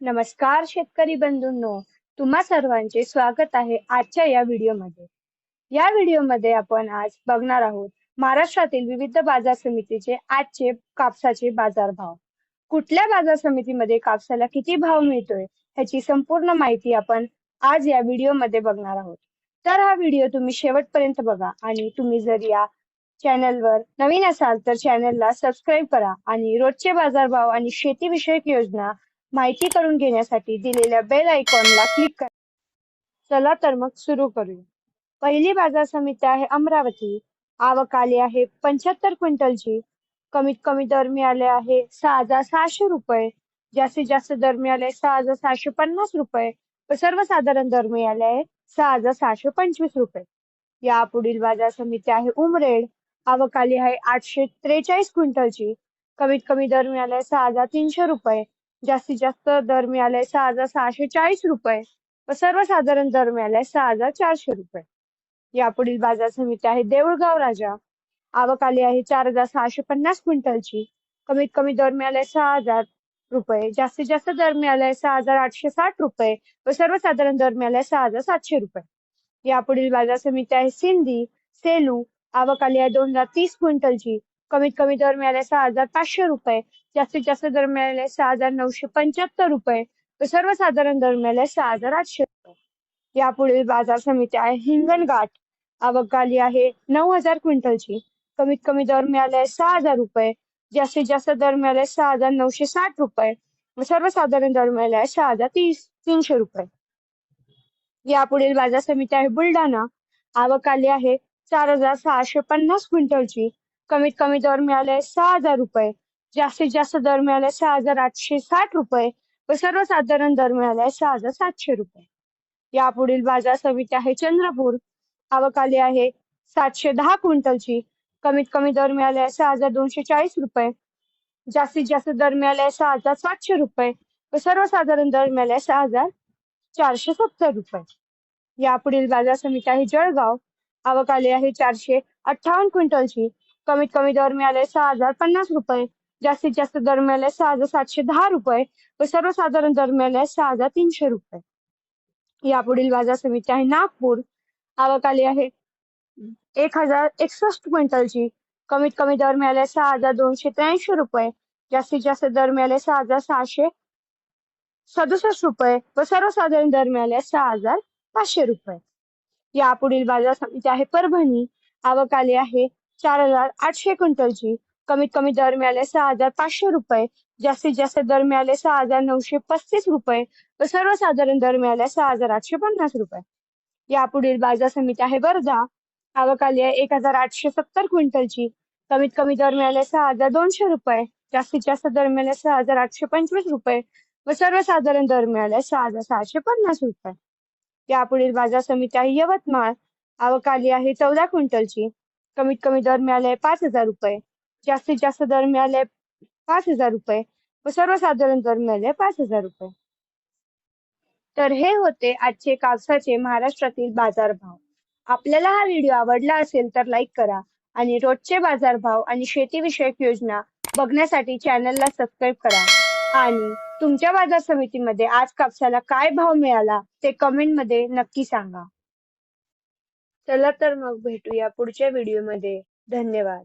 नमस्कार शेतकरी बंधूंनो तुम्हा सर्वांचे स्वागत आहे आजच्या या व्हिडिओमध्ये. या व्हिडिओमध्ये आपण आज बघणार आहोत महाराष्ट्रातील विविध बाजार समितीचे आजचे कापसाचे बाजारभाव. कुठल्या बाजार समितीमध्ये कापसाला किती भाव मिळतोय ह्याची संपूर्ण माहिती आपण आज या व्हिडिओमध्ये बघणार आहोत. तर हा व्हिडिओ तुम्ही शेवटपर्यंत बघा आणि तुम्ही जर या चॅनलवर नवीन असाल तर चॅनलला सबस्क्राईब करा आणि रोजचे बाजारभाव आणि शेतीविषयक योजना माहिती करून घेण्यासाठी दिलेल्या बेल आयकॉनला क्लिक करा. चला तर मग सुरू करूया. पहिली बाजार समिती आहे अमरावती. आवक आली आहे पंच्याहत्तर क्विंटलची. कमीत कमी दर मिळाले आहे सहा हजार सहाशे रुपये. जास्तीत जास्त दर मिळाले सहा हजार सहाशे पन्नास रुपये. व सर्वसाधारण दर मिळाले आहे सहा हजार सहाशे पंचवीस रुपये. या पुढील बाजार समिती आहे उमरेड. आवक आली आहे आठशे त्रेचाळीस क्विंटलची. कमीत कमी दर मिळाले सहा हजार तीनशे रुपये. जास्तीत जास्त दर मिळाले सहा हजार सहाशे चाळीस रुपये. व सर्वसाधारण दर मिळाले सहा हजार चारशे रुपये. यापुढील बाजार समिती आहे देऊळगाव राजा. आवक आली आहे चार हजार सहाशे पन्नास क्विंटलची. कमीत कमी दर मिळाले सहा हजार रुपये. जास्तीत जास्त दर मिळाले सहा हजार आठशे साठ रुपये. व सर्वसाधारण दर मिळाले सहा हजार सातशे रुपये. यापुढील बाजार समिती आहे सिंधी सेलू. आवक आली आहे दोन हजार तीस क्विंटलची. कमीत कमी दर मिळाले सहा हजार पाचशे रुपये. जास्तीत जास्त दर मिळाले सहा हजार नऊशे पंच्याहत्तर रुपये. सर्वसाधारण दर मिळाले सहा हजार आठशे रुपये. यापुढील बाजार समिती आहे हिंगणघाट. आवक आली आहे नऊ हजार क्विंटलची. कमीत कमी दर मिळाले सहा हजार रुपये. जास्तीत जास्त दर मिळाले सहा हजार नऊशे साठ रुपये. सर्वसाधारण दर मिळाले सहा हजार तीस तीनशे रुपये. यापुढील बाजार समिती आहे बुलढाणा. आवक आली आहे चार हजार सहाशे पन्नास क्विंटलची. कमीत कमी दर मिळाले सहा हजार रुपये. जास्तीत जास्त दर मिळाले सहा हजार आठशे साठ रुपये व सर्वसाधारण दर मिळाले सहा हजार सातशे रुपये. यापुढील बाजार समिती आहे चंद्रपूर. आवक आली आहे सातशे दहा क्विंटलची. कमीत कमी दर मिळाले सहा हजार दोनशे चाळीस रुपये. जास्तीत जास्त दर मिळाले सहा हजार सातशे रुपये व सर्वसाधारण दर मिळाले सहा हजार चारशे सत्तर रुपये. यापुढील बाजार समिती आहे जळगाव. आवक आली आहे चारशे अठ्ठावन्न क्विंटलची. कमीत कमी दर मिळाले सहा हजार पन्नास रुपये. जास्तीत जास्त दर मिळाले सहा हजार सातशे दहा रुपये व सर्वसाधारण दर मिळाले सहा हजार तीनशे रुपये. यापुढील बाजार समिती आहे नागपूर. आवक आली आहे एक हजार एकसष्ट क्विंटलची. कमीत कमी दर मिळाले सहा हजार दोनशे त्र्याऐंशी रुपये. जास्तीत जास्त दर मिळाले सहा हजार सहाशे सदुसष्ट रुपये व सर्वसाधारण दर मिळाले सहा हजार पाचशे रुपये. यापुढील बाजार समिती आहे परभणी. आवक आली आहे चार हजार आठशे क्विंटलची. कमीत कमी दर मिळाले सहा हजार पाचशे रुपये. जास्तीत जास्त दर मिळाले सहा हजार नऊशे पस्तीस रुपये. व सर्वसाधारण दर मिळाले सहा हजार आठशे पन्नास रुपये. यापुढील बाजार समिती आहे वर्धा आवक आली आहे एक हजार आठशे सत्तर क्विंटलची. कमीत कमी दर मिळाले सहा हजार दोनशे रुपये. जास्तीत जास्त दर मिळाले सहा हजार आठशे पंचवीस रुपये. व सर्वसाधारण दर मिळाले सहा हजार सहाशे पन्नास रुपये. यापुढील बाजार समिती आहे यवतमाळ. आवकाली आहे चौदा क्विंटलची. कमीत कमी दर मिळाले पाच हजार रुपये. जास्तीत जास्त दर मिळाले पाच हजार रुपये. व सर्वसाधारण दर मिळाले पाच हजार रुपये. तर हे होते आजचे कापसाचे महाराष्ट्रातील बाजारभाव. आपल्याला हा व्हिडिओ आवडला असेल तर लाईक करा आणि रोजचे बाजारभाव आणि शेतीविषयक योजना बघण्यासाठी चॅनलला सबस्क्राईब करा. आणि तुमच्या बाजार समितीमध्ये आज कापसाला काय भाव मिळाला ते कमेंटमध्ये नक्की सांगा. चला तर मग भेटूया पुढच्या व्हिडिओमध्ये धन्यवाद.